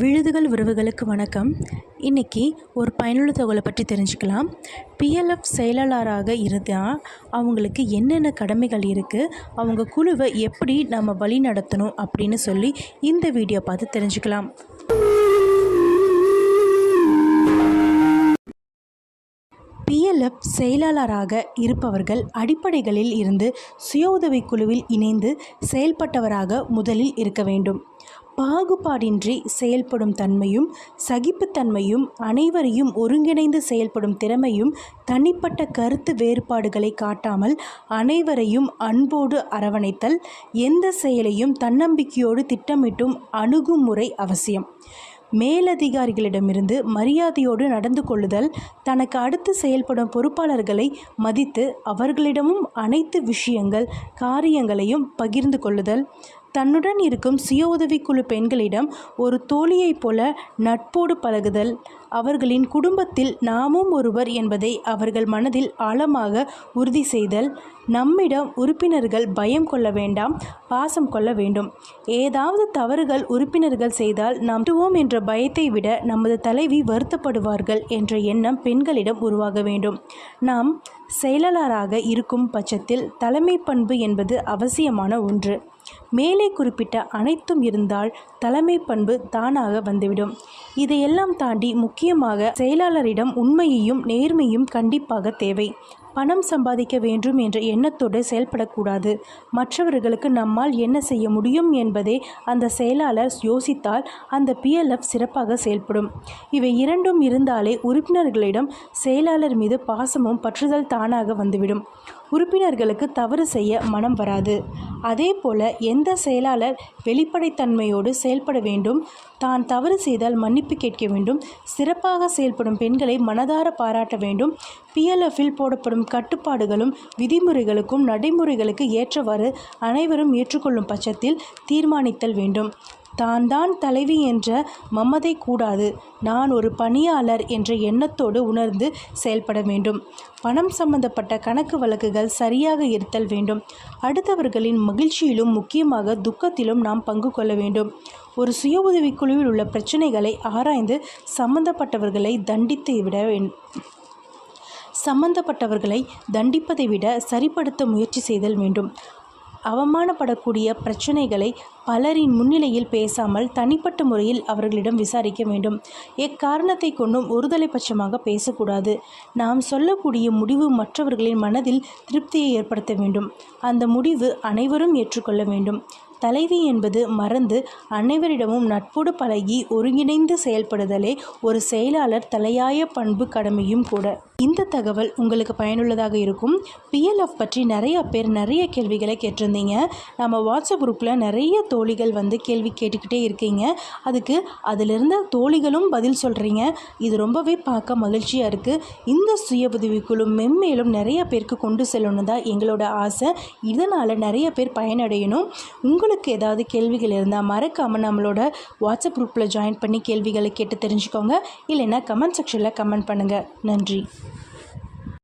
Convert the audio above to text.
விழுதுகள் உறவுகளுக்கு வணக்கம். இன்றைக்கி ஒரு பயனுள்ள தகவலை பற்றி தெரிஞ்சுக்கலாம். பிஎல்எஃப் செயலாளராக இருந்தால் அவங்களுக்கு என்னென்ன கடமைகள் இருக்குது அவங்க குழுவை எப்படி நம்ம வழி நடத்தணும் அப்படின்னு சொல்லி இந்த வீடியோ பார்த்து தெரிஞ்சுக்கலாம். பிஎல்எஃப் செயலாளராக இருப்பவர்கள் அடிப்படைகளில் இருந்து சுய உதவிக் குழுவில் இணைந்து செயல்பட்டவராக முதலில் இருக்க வேண்டும். பாகுபாடின்றி செயல்படும் தன்மையும் சகிப்புத்தன்மையும் அனைவரையும் ஒருங்கிணைந்து செயல்படும் திறமையும் தனிப்பட்ட கருத்து வேறுபாடுகளை காட்டாமல் அனைவரையும் அன்போடு அரவணைத்தல் எந்த செயலையும் தன்னம்பிக்கையோடு திட்டமிட்டும் அணுகுமுறை அவசியம். மேலதிகாரிகளிடமிருந்து மரியாதையோடு நடந்து கொள்ளுதல் தனக்கு அடுத்து செயல்படும் பொறுப்பாளர்களை மதித்து அவர்களிடமும் அனைத்து விஷயங்கள் காரியங்களையும் பகிர்ந்து கொள்ளுதல். தன்னுடன் இருக்கும் சுய உதவிக்குழு பெண்களிடம் ஒரு தோழியைப் போல நட்போடு பழகுதல். அவர்களின் குடும்பத்தில் நாமும் ஒருவர் என்பதை அவர்கள் மனதில் ஆழமாக உறுதி செய்தல். நம்மிடம் உறுப்பினர்கள் பயம் கொள்ள வேண்டாம் பாசம் கொள்ள வேண்டும். ஏதாவது தவறுகள் உறுப்பினர்கள் செய்தால் நாம் துவோம் என்ற பயத்தை விட நமது தலைவி வருத்தப்படுவார்கள் என்ற எண்ணம் பெண்களிடம் உருவாக வேண்டும். நாம் செயலாளராக இருக்கும் பட்சத்தில் தலைமை பண்பு என்பது அவசியமான ஒன்று. மேலே குறிப்பிட்ட அனைத்தும் இருந்தால் தலைமை பண்பு தானாக வந்துவிடும். இதையெல்லாம் தாண்டி முக்கியமாக செயலாளரிடம் உண்மையையும் நேர்மையும் கண்டிப்பாக தேவை. பணம் சம்பாதிக்க வேண்டும் என்ற எண்ணத்தோடு செயல்படக்கூடாது. மற்றவர்களுக்கு நம்மால் என்ன செய்ய முடியும் என்பதை அந்த செயலாளர் யோசித்தால் அந்த பிஎல்எஃப் சிறப்பாக செயல்படும். இவை இரண்டும் இருந்தாலே உறுப்பினர்களிடம் செயலாளர் மீது பாசமும் பற்றுதல் தானாக வந்துவிடும். உறுப்பினர்களுக்கு தவறு செய்ய மனம் வராது. அதே போல எந்த செயலாளர் வெளிப்படைத்தன்மையோடு செயல்பட வேண்டும் தான் தவறு செய்தால் மன்னிப்பு கேட்க வேண்டும் சிறப்பாக செயல்படும் பெண்களை மனதார பாராட்ட வேண்டும் பிஎல்எஃப்பில் போடப்படும் கட்டுப்பாடுகளும் விதிமுறைகளுக்கும் நடைமுறைகளுக்கு ஏற்றவாறு அனைவரும் ஏற்றுக்கொள்ளும் பட்சத்தில் தீர்மானித்தல் வேண்டும். தான் தான் தலைவி என்ற மமதை கூடாது. நான் ஒரு பணியாளர் என்ற எண்ணத்தோடு உணர்ந்து செயல்பட வேண்டும். பணம் சம்பந்தப்பட்ட கணக்கு வழக்குகள் சரியாக இருத்தல் வேண்டும். அடுத்தவர்களின் மகிழ்ச்சியிலும் முக்கியமாக துக்கத்திலும் நாம் பங்கு கொள்ள வேண்டும். ஒரு சுய உதவிக்குழுவில் உள்ள பிரச்சனைகளை ஆராய்ந்து சம்பந்தப்பட்டவர்களை தண்டித்து விட வேண்டும் சம்பந்தப்பட்டவர்களை தண்டிப்பதை விட சரிப்படுத்த முயற்சி செய்தல் வேண்டும். அவமானப்படக்கூடிய பிரச்சனைகளை பலரின் முன்னிலையில் பேசாமல் தனிப்பட்ட முறையில் அவர்களிடம் விசாரிக்க வேண்டும். எக்காரணத்தை கொண்டும் ஒருதலை பட்சமாக பேசக்கூடாது. நாம் சொல்லக்கூடிய முடிவு மற்றவர்களின் மனதில் திருப்தியை ஏற்படுத்த வேண்டும். அந்த முடிவு அனைவரும் ஏற்றுக்கொள்ள வேண்டும். தலைவி என்பது மறந்து அனைவரிடமும் நட்போடு பழகி ஒருங்கிணைந்து செயல்படுதலே ஒரு செயலாளர் தலையாய பண்பு கடமையும் கூட. இந்த தகவல் உங்களுக்கு பயனுள்ளதாக இருக்கும். பிஎல்எஃப் பற்றி நிறைய பேர் நிறைய கேள்விகளை கேட்டிருந்தீங்க. நம்ம வாட்ஸ்அப் குரூப்பில் நிறைய தோழிகள் வந்து கேள்வி கேட்டுக்கிட்டே இருக்கீங்க. அதுக்கு அதிலிருந்த தோழிகளும் பதில் சொல்கிறீங்க இது ரொம்பவே பார்க்க மகிழ்ச்சியாக இருக்குது இந்த சுய உதவிக்குழு மென்மேலும் நிறைய பேருக்கு கொண்டு செல்லணும் தான் எங்களோட ஆசை. இதனால் நிறைய பேர் பயனடையணும். உங்களுக்கு உங்களுக்கு ஏதாவது கேள்விகள் இருந்தால் மறக்காமல் நம்மளோட வாட்ஸ்அப் குரூப்பில் ஜாயின் பண்ணி கேள்விகளை கேட்டு தெரிஞ்சுக்கோங்க. இல்லைன்னா கமெண்ட் செக்ஷனில் கமெண்ட் பண்ணுங்கள் நன்றி.